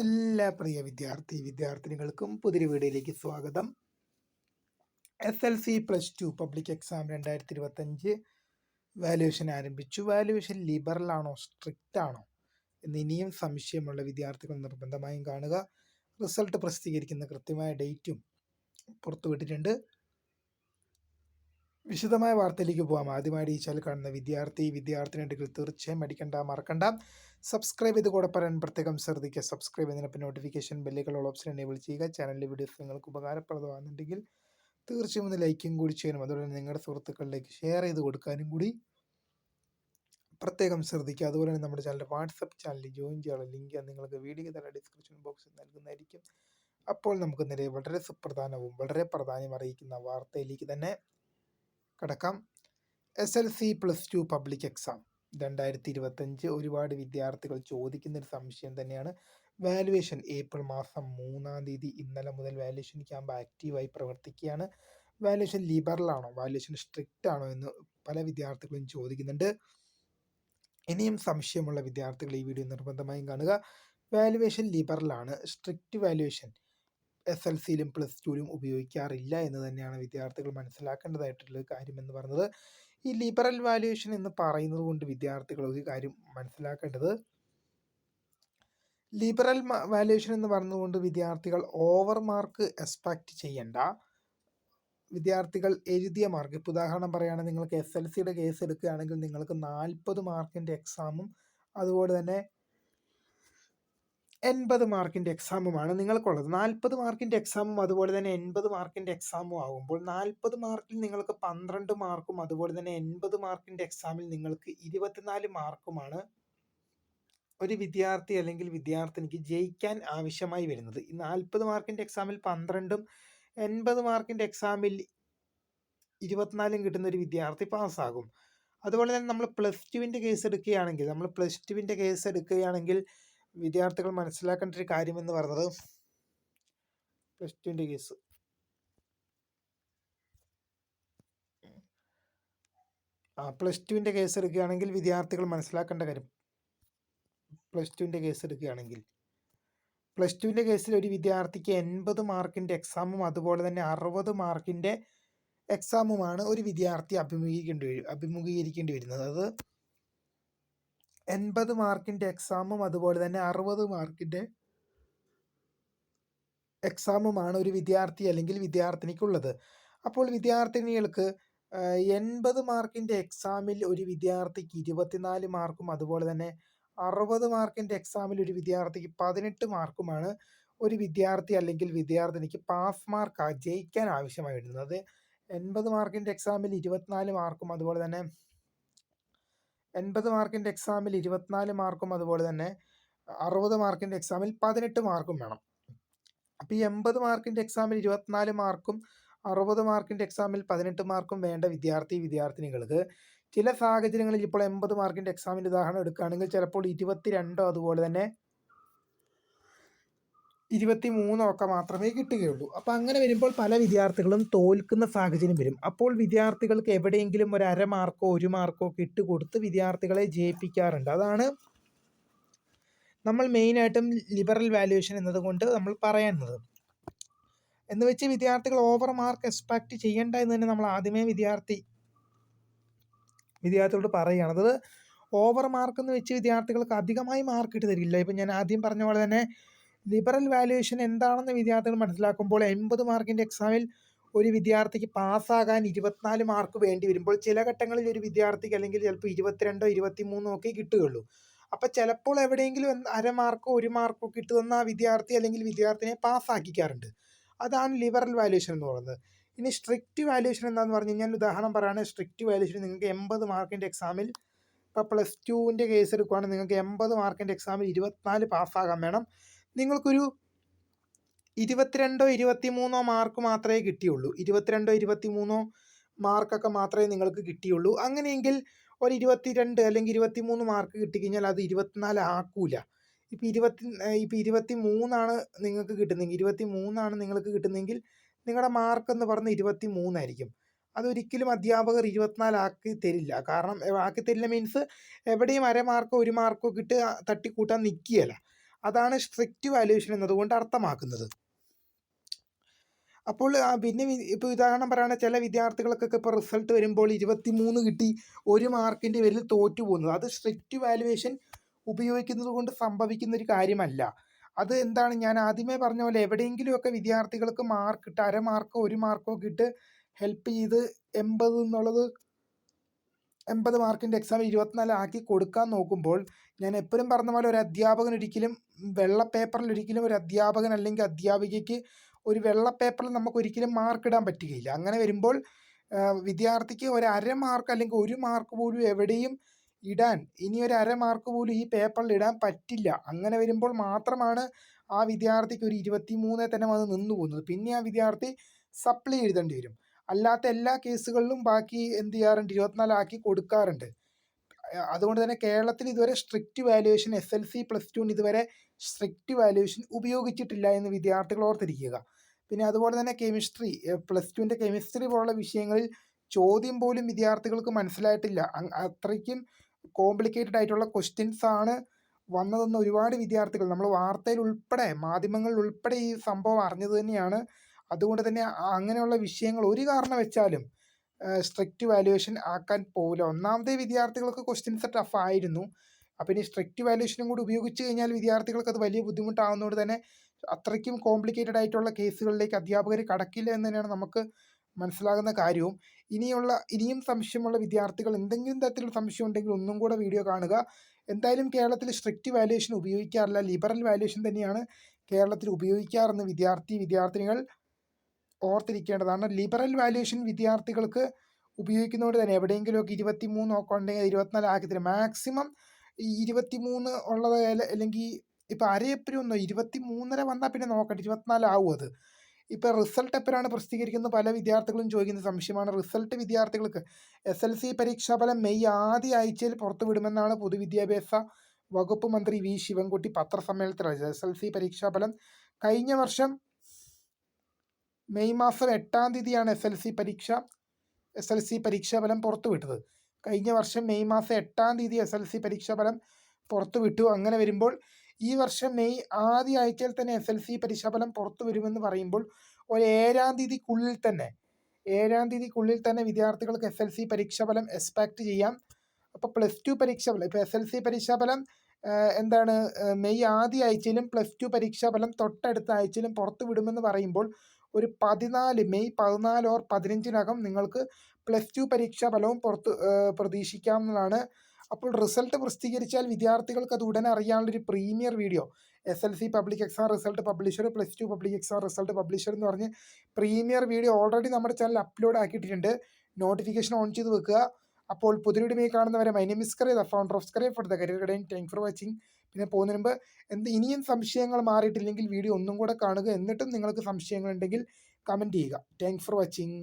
എല്ലാ പ്രിയ വിദ്യാർത്ഥി വിദ്യാർത്ഥിനികൾക്കും പുതിയ വീഡിയോയിലേക്ക് സ്വാഗതം. S L C plus two public exam രണ്ടായിരത്തി ഇരുപത്തഞ്ച് വാല്യുവേഷൻ ആരംഭിച്ചു. വാല്യുവേഷൻ ലിബറൽ ആണോ സ്ട്രിക്റ്റ് ആണോ എന്ന് ഇനിയും സംശയമുള്ള വിദ്യാർത്ഥികൾ നിർബന്ധമായും കാണുക. റിസൾട്ട് പ്രസിദ്ധീകരിക്കുന്ന കൃത്യമായ ഡേറ്റും പുറത്തുവിട്ടിട്ടുണ്ട്. വിശദമായ വാർത്തയിലേക്ക് പോകാം ആദ്യമായിട്ട് ഈ ചാനൽ കാണുന്ന വിദ്യാർത്ഥി വിദ്യാർത്ഥിനികൾ തീർച്ചയായും മടിക്കണ്ട മറക്കണ്ട. സബ്സ്ക്രൈബ് ചെയ്ത് കൂടെ പറയാൻ പ്രത്യേകം ശ്രദ്ധിക്കുക. സബ്സ്ക്രൈബ് ചെയ്തതിനൊപ്പം നോട്ടിഫിക്കേഷൻ ബെല്ലുകളുള്ള ഓപ്ഷൻ എനേബിൾ ചെയ്യുക. ചാനലിലെ വീഡിയോസ് നിങ്ങൾക്ക് ഉപകാരപ്രദമാകുന്നുണ്ടെങ്കിൽ തീർച്ചയായും ഒന്ന് ലൈക്കും കൂടി ചെയ്യാനും അതുപോലെ തന്നെ നിങ്ങളുടെ സുഹൃത്തുക്കളിലേക്ക് ഷെയർ ചെയ്ത് കൊടുക്കാനും കൂടി പ്രത്യേകം ശ്രദ്ധിക്കുക. അതുപോലെ തന്നെ നമ്മുടെ ചാനലിന്റെ വാട്സപ്പ് ചാനലിൽ ജോയിൻ ചെയ്യാനുള്ള ലിങ്ക് നിങ്ങൾക്ക് വീഡിയോ തന്നെ ഡിസ്ക്രിപ്ഷൻ ബോക്സിൽ നൽകുന്നതായിരിക്കും. അപ്പോൾ നമുക്ക് നിലയിൽ വളരെ സുപ്രധാനവും വളരെ പ്രാധാന്യം അറിയിക്കുന്ന വാർത്തയിലേക്ക് തന്നെ കടക്കാം. S L C plus two public exam രണ്ടായിരത്തി ഇരുപത്തഞ്ച് ഒരുപാട് വിദ്യാർത്ഥികൾ ചോദിക്കുന്ന ഒരു സംശയം തന്നെയാണ്. വാലുവേഷൻ ഏപ്രിൽ മാസം മൂന്നാം തീയതി ഇന്നലെ മുതൽ വാലുവേഷൻ ക്യാമ്പ് ആക്റ്റീവായി പ്രവർത്തിക്കുകയാണ്. വാലുവേഷൻ ലിബറലാണോ വാലുവേഷൻ സ്ട്രിക്റ്റ് ആണോ എന്ന് പല വിദ്യാർത്ഥികളും ചോദിക്കുന്നുണ്ട്. ഇനിയും സംശയമുള്ള വിദ്യാർത്ഥികൾ ഈ വീഡിയോ നിർബന്ധമായും കാണുക. വാലുവേഷൻ ലിബറലാണ് സ്ട്രിക്റ്റ് വാലുവേഷൻ എസ് എൽ സിയിലും പ്ലസ് ടുവിലും ഉപയോഗിക്കാറില്ല എന്ന് തന്നെയാണ് വിദ്യാർത്ഥികൾ മനസ്സിലാക്കേണ്ടതായിട്ടുള്ള കാര്യം എന്ന് പറയുന്നത്. ഈ ലിബറൽ വാല്യുവേഷൻ എന്ന് പറയുന്നത് കൊണ്ട് വിദ്യാർത്ഥികൾ ഒരു കാര്യം മനസ്സിലാക്കേണ്ടത് ലിബറൽ വാല്യുവേഷൻ എന്ന് പറഞ്ഞതുകൊണ്ട് വിദ്യാർത്ഥികൾ ഓവർ മാർക്ക് എക്സ്പെക്റ്റ് ചെയ്യണ്ട. വിദ്യാർത്ഥികൾ എഴുതിയ മാർക്ക് ഇപ്പോൾ ഉദാഹരണം പറയുകയാണെങ്കിൽ നിങ്ങൾക്ക് എസ് എൽ സിയുടെ കേസ് എടുക്കുകയാണെങ്കിൽ നിങ്ങൾക്ക് നാൽപ്പത് മാർക്കിന്റെ എക്സാമും അതുപോലെ തന്നെ എൺപത് മാർക്കിന്റെ എക്സാമുമാണ് നിങ്ങൾക്കുള്ളത്. നാൽപ്പത് മാർക്കിന്റെ എക്സാമും അതുപോലെ തന്നെ എൺപത് മാർക്കിന്റെ എക്സാമും ആകുമ്പോൾ നാൽപ്പത് മാർക്കിൽ നിങ്ങൾക്ക് പന്ത്രണ്ട് മാർക്കും അതുപോലെ തന്നെ എൺപത് മാർക്കിന്റെ എക്സാമിൽ നിങ്ങൾക്ക് ഇരുപത്തിനാല് മാർക്കുമാണ് ഒരു വിദ്യാർത്ഥി അല്ലെങ്കിൽ വിദ്യാർത്ഥിനിക്ക് ജയിക്കാൻ ആവശ്യമായി വരുന്നത്. ഈ നാൽപ്പത് മാർക്കിന്റെ എക്സാമിൽ പന്ത്രണ്ടും എൺപത് മാർക്കിന്റെ എക്സാമിൽ ഇരുപത്തിനാലും കിട്ടുന്ന ഒരു വിദ്യാർത്ഥി പാസ്സാകും. അതുപോലെ തന്നെ നമ്മൾ പ്ലസ് ടുവിന്റെ കേസ് എടുക്കുകയാണെങ്കിൽ നമ്മൾ പ്ലസ് ടുവിന്റെ കേസ് എടുക്കുകയാണെങ്കിൽ വിദ്യാർത്ഥികൾ മനസ്സിലാക്കേണ്ട ഒരു കാര്യമെന്ന് പറഞ്ഞത് പ്ലസ് ടുവിന്റെ കേസ് ആ പ്ലസ് ടുവിന്റെ കേസ് എടുക്കുകയാണെങ്കിൽ വിദ്യാർത്ഥികൾ മനസ്സിലാക്കേണ്ട കാര്യം. പ്ലസ് ടുവിന്റെ കേസ് എടുക്കുകയാണെങ്കിൽ. പ്ലസ് ടുവിന്റെ കേസിൽ ഒരു വിദ്യാർത്ഥിക്ക് എൺപത് മാർക്കിന്റെ എക്സാമും അതുപോലെ തന്നെ അറുപത് മാർക്കിന്റെ എക്സാമുമാണ് ഒരു വിദ്യാർത്ഥി അഭിമുഖീകരിക്കേണ്ടി അഭിമുഖീകരിക്കേണ്ടി വരുന്നത്. അത് എൺപത് മാർക്കിന്റെ എക്സാമും അതുപോലെ തന്നെ അറുപത് മാർക്കിന്റെ എക്സാമുമാണ് ഒരു വിദ്യാർത്ഥി അല്ലെങ്കിൽ വിദ്യാർത്ഥിനിക്കുള്ളത്. അപ്പോൾ വിദ്യാർത്ഥിനികൾക്ക് എൺപത് മാർക്കിന്റെ എക്സാമിൽ ഒരു വിദ്യാർത്ഥിക്ക് ഇരുപത്തിനാല് മാർക്കും അതുപോലെ തന്നെ അറുപത് മാർക്കിന്റെ എക്സാമിൽ ഒരു വിദ്യാർത്ഥിക്ക് പതിനെട്ട് മാർക്കുമാണ് ഒരു വിദ്യാർത്ഥി അല്ലെങ്കിൽ വിദ്യാർത്ഥിനിക്ക് പാസ് മാർക്ക് ജയിക്കാൻ ആവശ്യമായി വരുന്നത് എൺപത് മാർക്കിന്റെ എക്സാമിൽ ഇരുപത്തിനാല് മാർക്കും അതുപോലെ തന്നെ എൺപത് മാർക്കിന്റെ എക്സാമിൽ ഇരുപത്തിനാല് മാർക്കും അതുപോലെ തന്നെ അറുപത് മാർക്കിന്റെ എക്സാമിൽ പതിനെട്ട് മാർക്കും വേണം. അപ്പോൾ ഈ എൺപത് മാർക്കിന്റെ എക്സാമിൽ ഇരുപത്തിനാല് മാർക്കും അറുപത് മാർക്കിന്റെ എക്സാമിൽ പതിനെട്ട് മാർക്കും വേണ്ട വിദ്യാർത്ഥി വിദ്യാർത്ഥിനികൾക്ക് ചില സാഹചര്യങ്ങളിൽ ഇപ്പോൾ എൺപത് മാർക്കിന്റെ എക്സാമിന്റെ ഉദാഹരണം എടുക്കുകയാണെങ്കിൽ ചിലപ്പോൾ ഇരുപത്തിരണ്ടോ അതുപോലെ തന്നെ ഇരുപത്തി മൂന്നൊക്കെ മാത്രമേ കിട്ടുകയുള്ളൂ. അപ്പോൾ അങ്ങനെ വരുമ്പോൾ പല വിദ്യാർത്ഥികളും തോൽക്കുന്ന സാഹചര്യം വരും. അപ്പോൾ വിദ്യാർത്ഥികൾക്ക് എവിടെയെങ്കിലും ഒരു അര മാർക്കോ ഒരു മാർക്കോ കിട്ടുകൊടുത്ത് വിദ്യാർത്ഥികളെ ജയിപ്പിക്കാറുണ്ട്. അതാണ് നമ്മൾ മെയിനായിട്ടും ലിബറൽ വാല്യുവേഷൻ എന്നതുകൊണ്ട് നമ്മൾ പറയുന്നത്. എന്ന് വെച്ച് വിദ്യാർത്ഥികൾ ഓവർ മാർക്ക് എക്സ്പെക്റ്റ് ചെയ്യേണ്ട എന്ന് തന്നെ നമ്മൾ ആദ്യമേ വിദ്യാർത്ഥി വിദ്യാർത്ഥികളോട് പറയുകയാണ്. അതായത് ഓവർ മാർക്ക് എന്ന് വെച്ച് വിദ്യാർത്ഥികൾക്ക് അധികമായി മാർക്ക് ഇട്ട് തരില്ല. ഇപ്പം ഞാൻ ആദ്യം പറഞ്ഞ പോലെ തന്നെ ലിബറൽ വാല്യുവേഷൻ എന്താണെന്ന് വിദ്യാർത്ഥികൾ മനസ്സിലാക്കുമ്പോൾ എൺപത് മാർക്കിന്റെ എക്സാമിൽ ഒരു വിദ്യാർത്ഥിക്ക് പാസ്സാകാൻ ഇരുപത്തിനാല് മാർക്ക് വേണ്ടി വരുമ്പോൾ ചില ഘട്ടങ്ങളിൽ ഒരു വിദ്യാർത്ഥിക്ക് അല്ലെങ്കിൽ ചിലപ്പോൾ ഇരുപത്തിരണ്ടോ ഇരുപത്തിമൂന്നോ ഒക്കെ കിട്ടുകയുള്ളൂ. അപ്പോൾ ചിലപ്പോൾ എവിടെയെങ്കിലും അര മാർക്കോ ഒരു മാർക്കോ കിട്ടുന്ന ആ വിദ്യാർത്ഥി അല്ലെങ്കിൽ വിദ്യാർത്ഥിനെ പാസ്സാക്കിക്കാറുണ്ട്. അതാണ് ലിബറൽ വാല്യുവേഷൻ എന്ന് പറയുന്നത്. ഇനി സ്ട്രിക്റ്റ് വാല്യുവേഷൻ എന്താണെന്ന് പറഞ്ഞു കഴിഞ്ഞാൽ ഉദാഹരണം പറയുകയാണെങ്കിൽ സ്ട്രിക്റ്റ് വാല്യുവേഷൻ നിങ്ങൾക്ക് എൺപത് മാർക്കിന്റെ എക്സാമിൽ ഇപ്പോൾ പ്ലസ് ടുവിന്റെ കേസ് എടുക്കുകയാണെങ്കിൽ നിങ്ങൾക്ക് എൺപത് മാർക്കിന്റെ എക്സാമിൽ ഇരുപത്തിനാല് പാസ്സാകാൻ വേണം. നിങ്ങൾക്കൊരു ഇരുപത്തിരണ്ടോ ഇരുപത്തിമൂന്നോ മാർക്ക് മാത്രമേ കിട്ടിയുള്ളൂ. ഇരുപത്തിരണ്ടോ ഇരുപത്തിമൂന്നോ മാർക്കൊക്കെ മാത്രമേ നിങ്ങൾക്ക് കിട്ടിയുള്ളൂ. അങ്ങനെയെങ്കിൽ ഒരു ഇരുപത്തിരണ്ട് അല്ലെങ്കിൽ ഇരുപത്തിമൂന്ന് മാർക്ക് കിട്ടിക്കഴിഞ്ഞാൽ അത് ഇരുപത്തിനാല് ആക്കൂല. ഇപ്പം ഇരുപത്തി ഇപ്പം ഇരുപത്തി മൂന്നാണ് നിങ്ങൾക്ക് കിട്ടുന്നതെങ്കിൽ ഇരുപത്തി മൂന്നാണ് നിങ്ങൾക്ക് കിട്ടുന്നതെങ്കിൽ നിങ്ങളുടെ മാർക്ക് എന്ന് പറഞ്ഞ് ഇരുപത്തി മൂന്നായിരിക്കും അതൊരിക്കലും അധ്യാപകർ ഇരുപത്തിനാല് ആക്കി തരില്ല. കാരണം ആക്കി തരില്ല മീൻസ് എവിടെയും അര മാർക്കോ ഒരു മാർക്കോ കിട്ടുക തട്ടിക്കൂട്ടാൻ നിൽക്കുകയല്ല അതാണ് സ്ട്രിക്റ്റ് വാല്യൂഷൻ എന്നതുകൊണ്ട് അർത്ഥമാക്കുന്നത്. അപ്പോൾ പിന്നെ ഇപ്പൊ ഇപ്പോൾ ഉദാഹരണം പറയുകയാണെങ്കിൽ ചില വിദ്യാർത്ഥികൾക്കൊക്കെ ഇപ്പോൾ റിസൾട്ട് വരുമ്പോൾ ഇരുപത്തി മൂന്ന് കിട്ടി ഒരു മാർക്കിന്റെ പേരിൽ തോറ്റു പോകുന്നത് അത് സ്ട്രിക്റ്റ് വാല്യുവേഷൻ ഉപയോഗിക്കുന്നത് കൊണ്ട് സംഭവിക്കുന്ന ഒരു കാര്യമല്ല. അത് എന്താണ്? ഞാൻ ആദ്യമേ പറഞ്ഞ പോലെ എവിടെയെങ്കിലുമൊക്കെ വിദ്യാർത്ഥികൾക്ക് മാർക്ക് ഇട്ട് അര മാർക്കോ ഒരു മാർക്കോ ഒക്കെ ഇട്ട് ഹെൽപ്പ് ചെയ്ത് എൺപത് എന്നുള്ളത് എൺപത് മാർക്കിന്റെ എക്സാം ഇരുപത്തിനാല് ആക്കി കൊടുക്കാൻ നോക്കുമ്പോൾ ഞാൻ എപ്പോഴും പറഞ്ഞ പോലെ ഒരു അധ്യാപകൻ ഒരിക്കലും വെള്ള പേപ്പറിൽ ഒരിക്കലും ഒരു അധ്യാപകൻ അല്ലെങ്കിൽ അധ്യാപികയ്ക്ക് ഒരു വെള്ള പേപ്പറിൽ നമുക്ക് ഒരിക്കലും മാർക്ക് ഇടാൻ പറ്റുകയില്ല. അങ്ങനെ വരുമ്പോൾ വിദ്യാർത്ഥിക്ക് ഒരു അര മാർക്ക് അല്ലെങ്കിൽ ഒരു മാർക്ക് പോലും എവിടെയും ഇടാൻ ഇനി ഒരു അര മാർക്ക് പോലും ഈ പേപ്പറിൽ ഇടാൻ പറ്റില്ല. അങ്ങനെ വരുമ്പോൾ മാത്രമാണ് ആ വിദ്യാർത്ഥിക്ക് ഒരു ഇരുപത്തി മൂന്നേ തന്നെ വന്ന് നിന്നു പോകുന്നത്. പിന്നെ ആ വിദ്യാർത്ഥി സപ്ലൈ എഴുതേണ്ടി വരും. അല്ലാത്ത എല്ലാ കേസുകളിലും ബാക്കി എന്ത് ചെയ്യാറുണ്ട്? ഇരുപത്തിനാലാക്കി കൊടുക്കാറുണ്ട്. അതുകൊണ്ട് തന്നെ കേരളത്തിൽ ഇതുവരെ strict valuation S L C plus ടുവിന് ഇതുവരെ സ്ട്രിക്റ്റ് വാല്യുവേഷൻ ഉപയോഗിച്ചിട്ടില്ല എന്ന് വിദ്യാർത്ഥികൾ ഓർത്തിരിക്കുക. പിന്നെ അതുപോലെ തന്നെ കെമിസ്ട്രി പ്ലസ് ടുവിന്റെ കെമിസ്ട്രി പോലുള്ള വിഷയങ്ങളിൽ ചോദ്യം പോലും വിദ്യാർത്ഥികൾക്ക് മനസ്സിലായിട്ടില്ല. അത്രയ്ക്കും കോംപ്ലിക്കേറ്റഡ് ആയിട്ടുള്ള ക്വസ്റ്റ്യൻസ് ആണ് വന്നതെന്ന് ഒരുപാട് വിദ്യാർത്ഥികൾ നമ്മൾ വാർത്തയിൽ ഉൾപ്പെടെ മാധ്യമങ്ങളിൽ ഉൾപ്പെടെ ഈ സംഭവം അറിഞ്ഞത് തന്നെയാണ്. അതുകൊണ്ട് തന്നെ അങ്ങനെയുള്ള വിഷയങ്ങൾ ഒരു കാരണം വെച്ചാലും സ്ട്രിക്റ്റ് വാല്യുവേഷൻ ആക്കാൻ പോകില്ല ഒന്നാമത്തെ വിദ്യാർത്ഥികൾക്ക് ക്വസ്റ്റ്യൻസ് ടഫ് ആയിരുന്നു. അപ്പം ഇനി സ്ട്രിക്റ്റ് വാല്യുവേഷനും കൂടി ഉപയോഗിച്ച് കഴിഞ്ഞാൽ വിദ്യാർത്ഥികൾക്ക് അത് വലിയ ബുദ്ധിമുട്ടാവുന്നതുകൊണ്ട് തന്നെ അത്രയ്ക്കും കോംപ്ലിക്കേറ്റഡ് ആയിട്ടുള്ള കേസുകളിലേക്ക് അധ്യാപകർ കടക്കില്ല എന്ന് തന്നെയാണ് നമുക്ക് മനസ്സിലാകുന്ന കാര്യവും. ഇനിയുള്ള ഇനിയും സംശയമുള്ള വിദ്യാർത്ഥികൾ എന്തെങ്കിലും തരത്തിലുള്ള സംശയം ഉണ്ടെങ്കിൽ ഒന്നും കൂടെ വീഡിയോ കാണുക. എന്തായാലും കേരളത്തിൽ സ്ട്രിക്റ്റ് വാല്യുവേഷൻ ഉപയോഗിക്കാറില്ല. ലിബറൽ വാല്യുവേഷൻ തന്നെയാണ് കേരളത്തിൽ ഉപയോഗിക്കാറെന്ന് വിദ്യാർത്ഥി വിദ്യാർത്ഥിനികൾ ഓർത്തിരിക്കേണ്ടതാണ്. ലിബറൽ വാല്യുവേഷൻ വിദ്യാർത്ഥികൾക്ക് ഉപയോഗിക്കുന്നതുകൊണ്ട് തന്നെ എവിടെയെങ്കിലുമൊക്കെ ഇരുപത്തി മൂന്നൊക്കെ ഉണ്ടെങ്കിൽ ഇരുപത്തിനാല് ആക്കി തരും മാക്സിമം ഇരുപത്തി മൂന്ന് ഉള്ളത് അല്ല- അല്ലെങ്കിൽ ഇപ്പം അരയപ്പരും ഒന്നോ ഇരുപത്തി മൂന്നര വന്നാൽ പിന്നെ നോക്കട്ടെ ഇരുപത്തിനാല് ആവും അത്. ഇപ്പം റിസൾട്ട് എപ്പോഴാണ് പ്രസിദ്ധീകരിക്കുന്നത്? പല വിദ്യാർത്ഥികളും ചോദിക്കുന്ന സംശയമാണ്. റിസൾട്ട് വിദ്യാർത്ഥികൾക്ക് എസ് എൽ സി പരീക്ഷാഫലം മെയ് ആദ്യ ആഴ്ചയിൽ പുറത്തുവിടുമെന്നാണ് പൊതുവിദ്യാഭ്യാസ വകുപ്പ് മന്ത്രി വി. ശിവൻകുട്ടി പത്രസമ്മേളനത്തിൽ അറിയിച്ചത് എസ് എൽ സി പരീക്ഷാഫലം കഴിഞ്ഞ വർഷം മെയ് മാസം എട്ടാം തീയതിയാണ് എസ് എൽ സി പരീക്ഷ. എസ് എൽ സി പരീക്ഷാഫലം പുറത്തുവിട്ടത്. കഴിഞ്ഞ വർഷം മെയ് മാസം എട്ടാം തീയതി എസ് എൽ സി പരീക്ഷാഫലം പുറത്തുവിട്ടു. അങ്ങനെ വരുമ്പോൾ ഈ വർഷം മെയ് ആദ്യ ആഴ്ചയിൽ തന്നെ എസ് എൽ സി പരീക്ഷാഫലം പുറത്തു വരുമെന്ന് പറയുമ്പോൾ ഒരു ഏഴാം തീയതിക്കുള്ളിൽ തന്നെ ഏഴാം തീയതിക്കുള്ളിൽ തന്നെ വിദ്യാർത്ഥികൾക്ക് എസ് എൽ സി പരീക്ഷാഫലം എക്സ്പെക്ട് ചെയ്യാം. അപ്പോൾ പ്ലസ് ടു പരീക്ഷാഫലം ഇപ്പോൾ എസ് എൽ സി പരീക്ഷാഫലം ഫലം എന്താണ് മെയ് ആദ്യ ആഴ്ചയിലും പ്ലസ് ടു പരീക്ഷാഫലം തൊട്ടടുത്ത ആഴ്ചയിലും പുറത്തു വിടുമെന്ന് പറയുമ്പോൾ ഒരു പതിനാല് മെയ് പതിനാല് ഓർ പതിനഞ്ചിനകം നിങ്ങൾക്ക് പ്ലസ് ടു പരീക്ഷാ ഫലവും പുറത്ത് പ്രതീക്ഷിക്കാവുന്നതാണ്. അപ്പോൾ റിസൾട്ട് പ്രസിദ്ധീകരിച്ചാൽ വിദ്യാർത്ഥികൾക്ക് അത് ഉടനെ അറിയാനുള്ള ഒരു premiere video S L C public exam result publisher plus two public exam result publisher എന്ന് പറഞ്ഞ് പ്രീമിയർ വീഡിയോ ഓൾറെഡി നമ്മുടെ ചാനൽ അപ്ലോഡ് ആക്കിയിട്ടുണ്ട് നോട്ടിഫിക്കേഷൻ ഓൺ ചെയ്ത് വെക്കുക. അപ്പോൾ പുതിയ വീഡിയോ കാണുന്നവരെ my name is Scary the founder of Scary for the career guidance thank for watching പിന്നെ പോകുന്നതിന് മുമ്പ് എന്ത് ഇനിയും സംശയങ്ങൾ മാറിയിട്ടില്ലെങ്കിൽ വീഡിയോ ഒന്നും കൂടെ കാണുക. എന്നിട്ടും നിങ്ങൾക്ക് സംശയങ്ങളുണ്ടെങ്കിൽ കമന്റ് ചെയ്യുക. Thank for watching